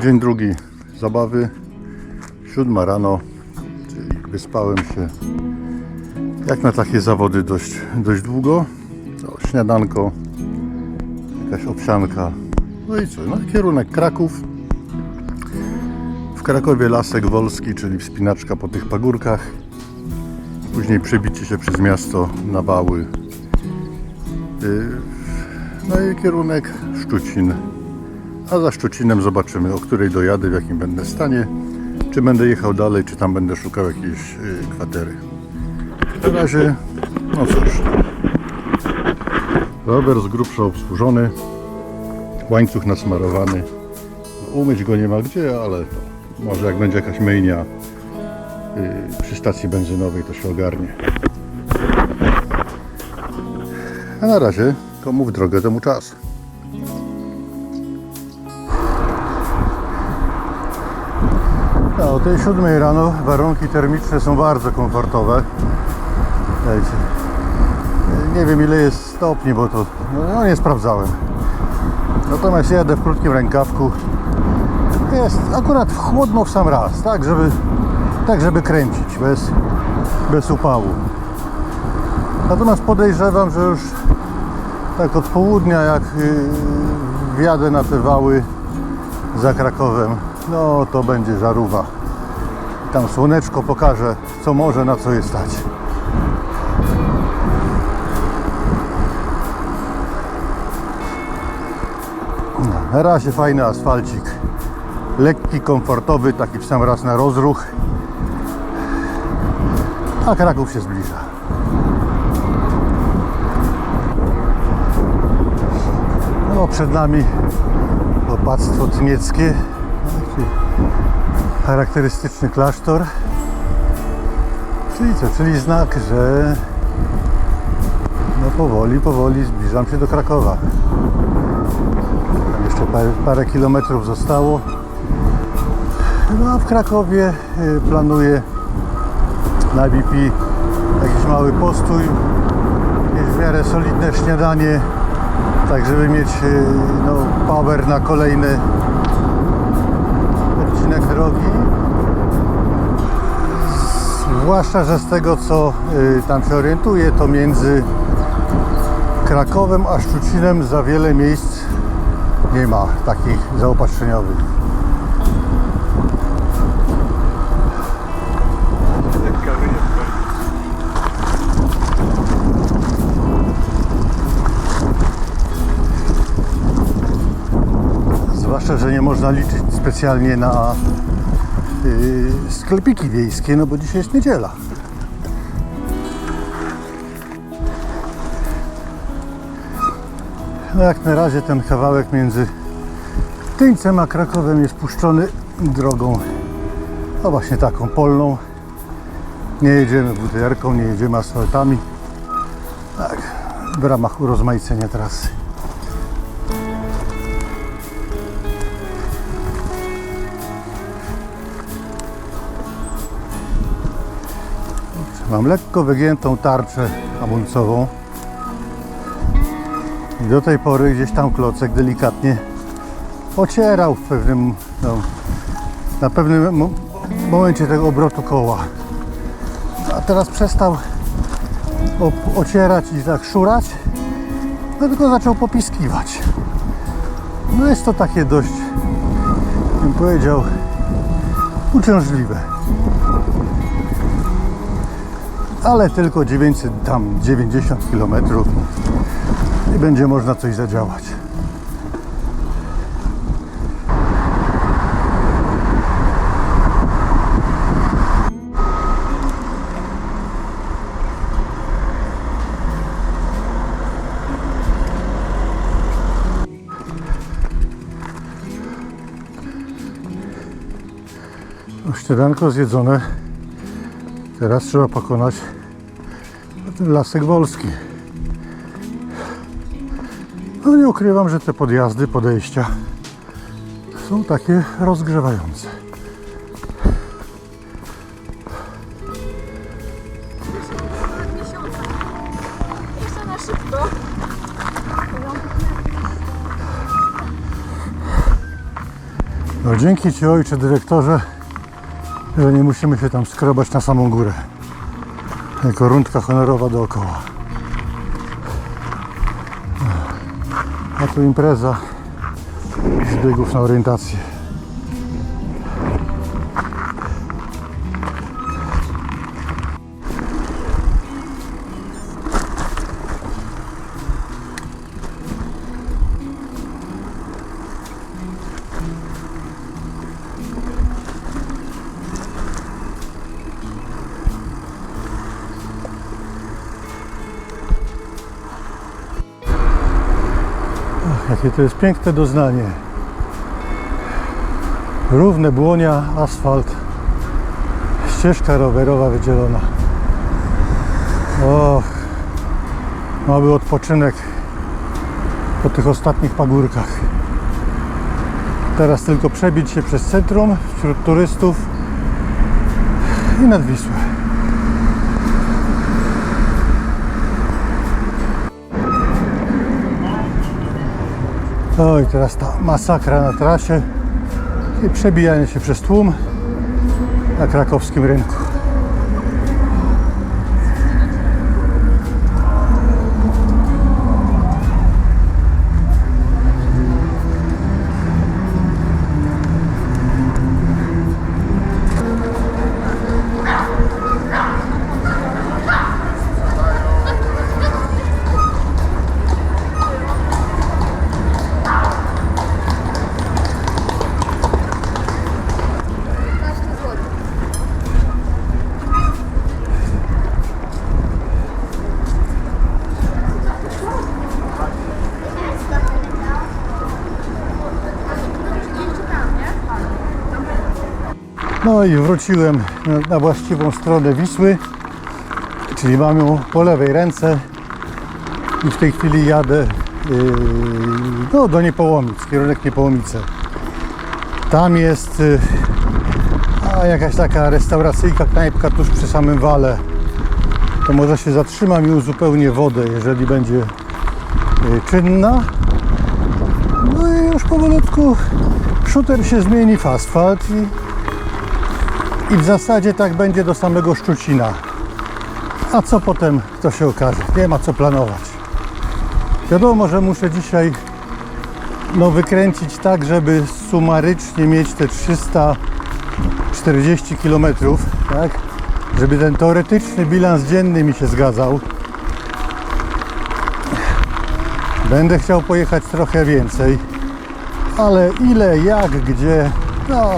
dzień drugi zabawy. Siódma rano, czyli wyspałem się jak na takie zawody dość, dość długo. To śniadanko, jakaś owsianka. No i co? No kierunek Kraków. W Krakowie Lasek Wolski, czyli wspinaczka po tych pagórkach. Później przebicie się przez miasto na wały. Yy, No i kierunek Szczucin. A za Szczucinem zobaczymy, o której dojadę, w jakim będę stanie. Czy będę jechał dalej, czy tam będę szukał jakiejś yy, kwatery. Na razie, no cóż. Rower z grubsza obsłużony. Łańcuch nasmarowany. No, umyć go nie ma gdzie, ale może jak będzie jakaś myjnia yy, przy stacji benzynowej, to się ogarnie. A na razie, komu w drogę, temu czas. No, o tej siódmej rano warunki termiczne są bardzo komfortowe. Wiecie, nie wiem ile jest stopni, bo to no, nie sprawdzałem. Natomiast jadę w krótkim rękawku. Jest akurat chłodno w sam raz, tak żeby, tak żeby kręcić bez, bez upału. Natomiast podejrzewam, że już tak od południa jak yy, wjadę na te wały za Krakowem, no to będzie żarówa. Tam słoneczko pokaże co może, na co jest stać. No, Na razie fajny asfalcik. Lekki, komfortowy, taki w sam raz na rozruch. A Kraków się zbliża. No, przed nami opactwo tnieckie. Charakterystyczny klasztor. Czyli co? Czyli znak, że no powoli, powoli zbliżam się do Krakowa. Tam jeszcze parę, parę kilometrów zostało. No a w Krakowie y, planuję na BP jakiś mały postój, jakieś w miarę solidne śniadanie, tak żeby mieć y, no, power na kolejny odcinek drogi. Zwłaszcza, że z tego co y, tam się orientuję, to między Krakowem a Szczucinem za wiele miejsc nie ma takich zaopatrzeniowych. Zwłaszcza, że nie można liczyć specjalnie na yy, sklepiki wiejskie, no bo dzisiaj jest niedziela. No jak na razie ten kawałek między Tyńcem a Krakowem jest puszczony drogą, no właśnie taką polną. Nie jedziemy butelką, nie jedziemy asfaltami. Tak, w ramach urozmaicenia trasy. Mam lekko wygiętą tarczę hamulcową. I do tej pory gdzieś tam klocek delikatnie ocierał w pewnym, no, na pewnym mo- momencie tego obrotu koła. A teraz przestał ocierać i tak szurać, no tylko zaczął popiskiwać. No jest to takie dość, bym powiedział, uciążliwe. Ale tylko 900, tam 90 km i będzie można coś zadziałać. Śniadanko zjedzone. Teraz trzeba pokonać lasek wolski. No nie ukrywam, że te podjazdy, podejścia są takie rozgrzewające. No dzięki Ci ojcze dyrektorze, że nie musimy się tam skrobać na samą górę. Jako rundka honorowa dookoła. A tu impreza z biegów na orientację. Jakie to jest piękne doznanie. Równe błonia, asfalt, ścieżka rowerowa wydzielona. Och, mały odpoczynek po tych ostatnich pagórkach. Teraz tylko przebić się przez centrum wśród turystów i nad Wisłę. Oj, teraz ta masakra na trasie i przebijanie się przez tłum na krakowskim rynku. No i wróciłem na, właściwą stronę Wisły, czyli mam ją po lewej ręce i w tej chwili jadę yy, no, do Niepołomic, kierunek Niepołomice. Tam jest yy, jakaś taka restauracyjka, knajpka tuż przy samym wale. To może się zatrzymam i uzupełnię wodę, jeżeli będzie yy, czynna. No i już powolutku shooter się zmieni w asfalt i i w zasadzie tak będzie do samego Szczucina. A co potem, to się okaże. Nie ma co planować. Wiadomo, że muszę dzisiaj no, wykręcić tak, żeby sumarycznie mieć te 340 km, tak? Żeby ten teoretyczny bilans dzienny mi się zgadzał. Będę chciał pojechać trochę więcej, ale ile, jak, gdzie, no,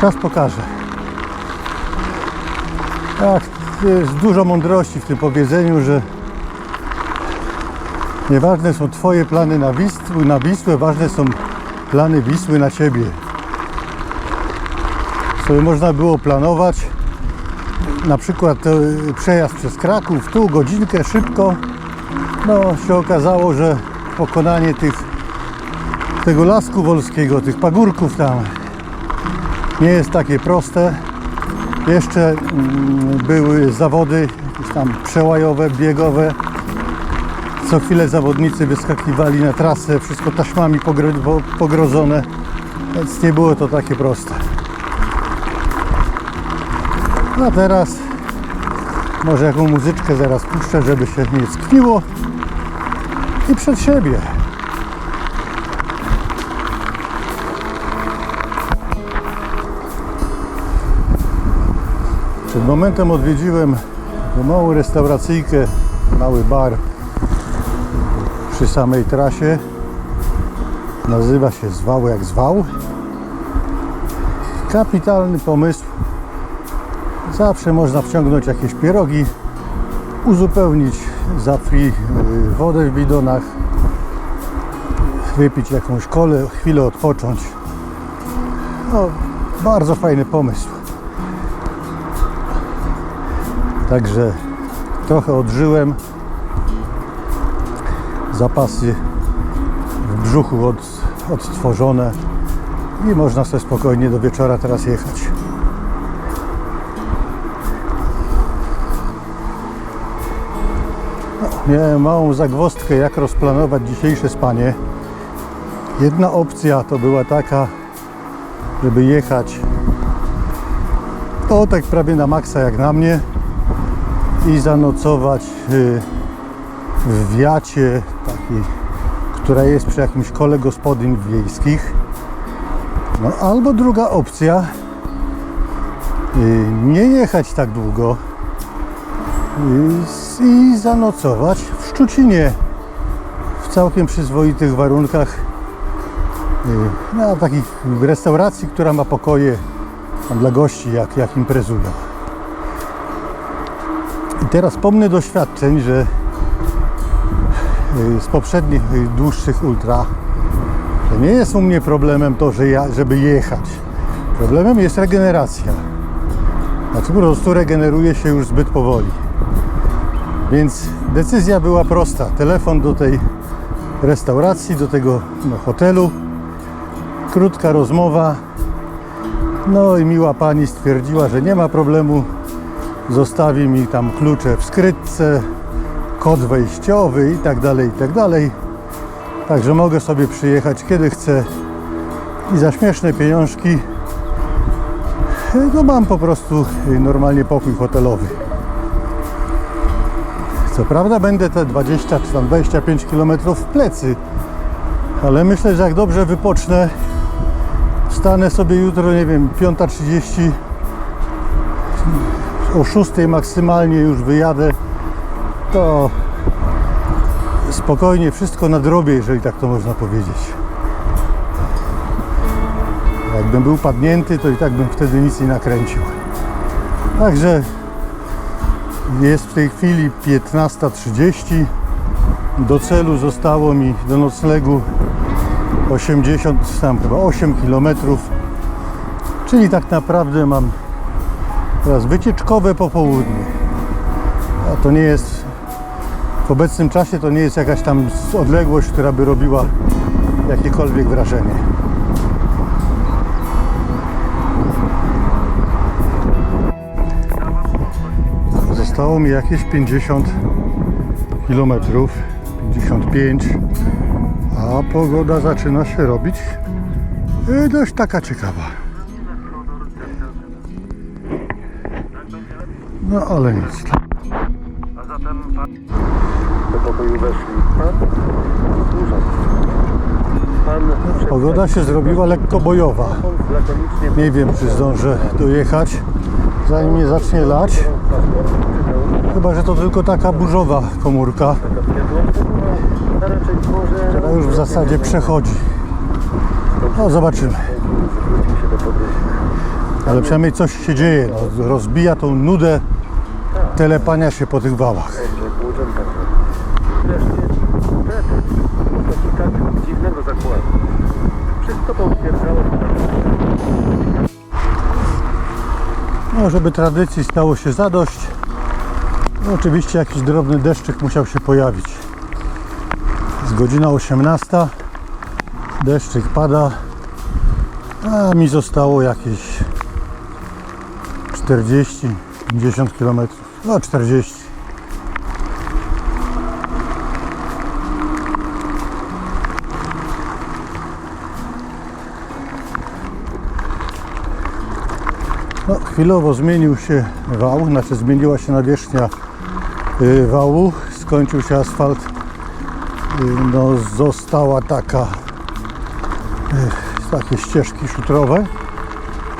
czas pokaże. Tak, jest dużo mądrości w tym powiedzeniu, że nieważne są Twoje plany na Wisłę, na Wisłę, ważne są plany Wisły na Ciebie. Sobie można było planować na przykład e, przejazd przez Kraków, tu godzinkę, szybko. No się okazało, że pokonanie tych, tego lasku wolskiego, tych pagórków tam nie jest takie proste. Jeszcze mm, były zawody tam przełajowe, biegowe. Co chwilę zawodnicy wyskakiwali na trasę, wszystko taśmami pogro- po- pogrodzone, więc nie było to takie proste. A teraz może jaką muzyczkę zaraz puszczę, żeby się nie skniło i przed siebie. Przed momentem odwiedziłem małą restauracyjkę, mały bar przy samej trasie. Nazywa się Zwał jak zwał. Kapitalny pomysł. Zawsze można wciągnąć jakieś pierogi, uzupełnić za free y, wodę w bidonach, wypić jakąś kolę, chwilę odpocząć. No, bardzo fajny pomysł. Także trochę odżyłem. Zapasy w brzuchu od, odtworzone i można sobie spokojnie do wieczora teraz jechać. No, miałem małą zagwozdkę, jak rozplanować dzisiejsze spanie. Jedna opcja to była taka, żeby jechać o tak prawie na maksa jak na mnie i zanocować y, w wiacie takiej, która jest przy jakimś kole gospodyń wiejskich. No, albo druga opcja, y, nie jechać tak długo y, i zanocować w Szczucinie w całkiem przyzwoitych warunkach na takiej restauracji, która ma pokoje dla gości, jak, jak imprezują. Teraz pomnę doświadczeń, że y, z poprzednich y, dłuższych ultra to nie jest u mnie problemem to, że ja, żeby jechać. Problemem jest regeneracja. Znaczy po prostu regeneruje się już zbyt powoli. Więc decyzja była prosta. Telefon do tej restauracji, do tego no, hotelu. Krótka rozmowa. No i miła pani stwierdziła, że nie ma problemu. Zostawi mi tam klucze w skrytce, kod wejściowy i tak dalej, i tak dalej. Także mogę sobie przyjechać kiedy chcę i za śmieszne pieniążki no mam po prostu normalnie pokój hotelowy. Co prawda będę te 20 czy tam 25 km w plecy, ale myślę, że jak dobrze wypocznę, wstanę sobie jutro, nie wiem, 5.30, o 6 maksymalnie już wyjadę, to spokojnie wszystko nadrobię, jeżeli tak to można powiedzieć. Jakbym był padnięty, to i tak bym wtedy nic nie nakręcił. Także jest w tej chwili 15.30. Do celu zostało mi do noclegu 80, tam chyba 8 km. Czyli tak naprawdę mam teraz wycieczkowe popołudnie. A to nie jest w obecnym czasie to nie jest jakaś tam odległość, która by robiła jakiekolwiek wrażenie. Zostało mi jakieś 50 km, 55, a pogoda zaczyna się robić y, dość taka ciekawa. No ale nic. A zatem pan... Do pokoju weszli pan. Pan Pogoda się zrobiła lekko bojowa. Nie wiem, czy zdążę dojechać, zanim nie zacznie lać. Chyba, że to tylko taka burzowa komórka, która już w zasadzie przechodzi. No, zobaczymy. się do podróży. Ale przynajmniej coś się dzieje. No, rozbija tą nudę telepania się po tych wałach. Dziwnego No, żeby tradycji stało się zadość, no, oczywiście jakiś drobny deszczyk musiał się pojawić. Jest godzina 18, deszczyk pada, a mi zostało jakieś 40-50 km. No 40. No, chwilowo zmienił się wał, znaczy zmieniła się nawierzchnia y, wału, skończył się asfalt, y, no została taka y, takie ścieżki szutrowe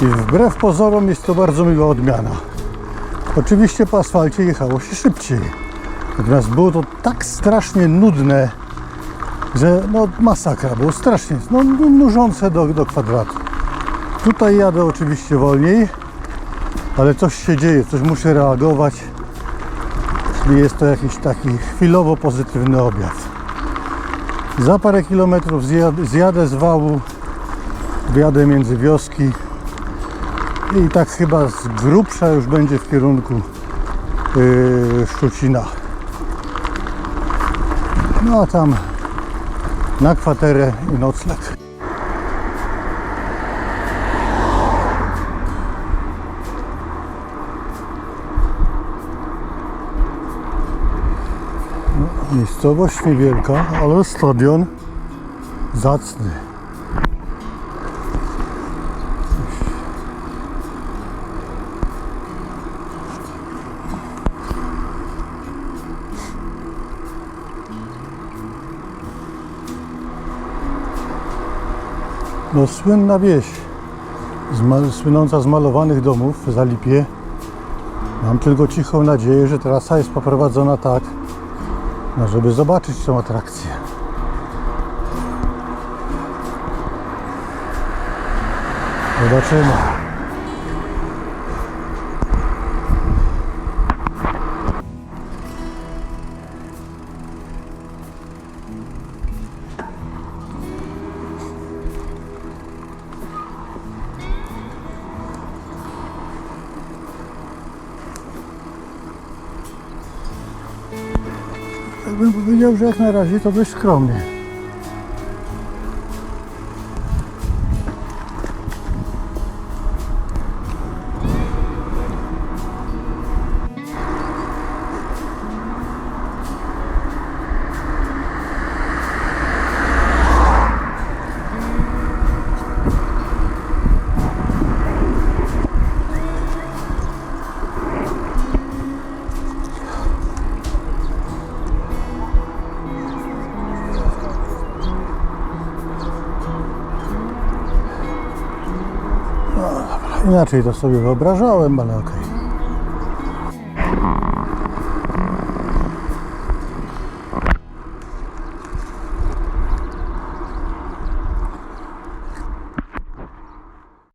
i wbrew pozorom jest to bardzo miła odmiana. Oczywiście po asfalcie jechało się szybciej, natomiast było to tak strasznie nudne, że no masakra, było strasznie, no nużące do, do kwadratu. Tutaj jadę oczywiście wolniej, ale coś się dzieje, coś muszę reagować. Czyli jest to jakiś taki chwilowo pozytywny objaw. Za parę kilometrów zjadę, zjadę z wału, wjadę między wioski i tak chyba z grubsza już będzie w kierunku yy, Szczucina. No a tam na kwaterę i nocleg. Miejscowość niewielka, ale stadion zacny. No słynna wieś, zma- słynąca z malowanych domów w Zalipie. Mam tylko cichą nadzieję, że trasa jest poprowadzona tak, no żeby zobaczyć tą atrakcję. Zobaczymy. Bym powiedział, że jak na razie to dość skromnie. Inaczej to sobie wyobrażałem, ale okej.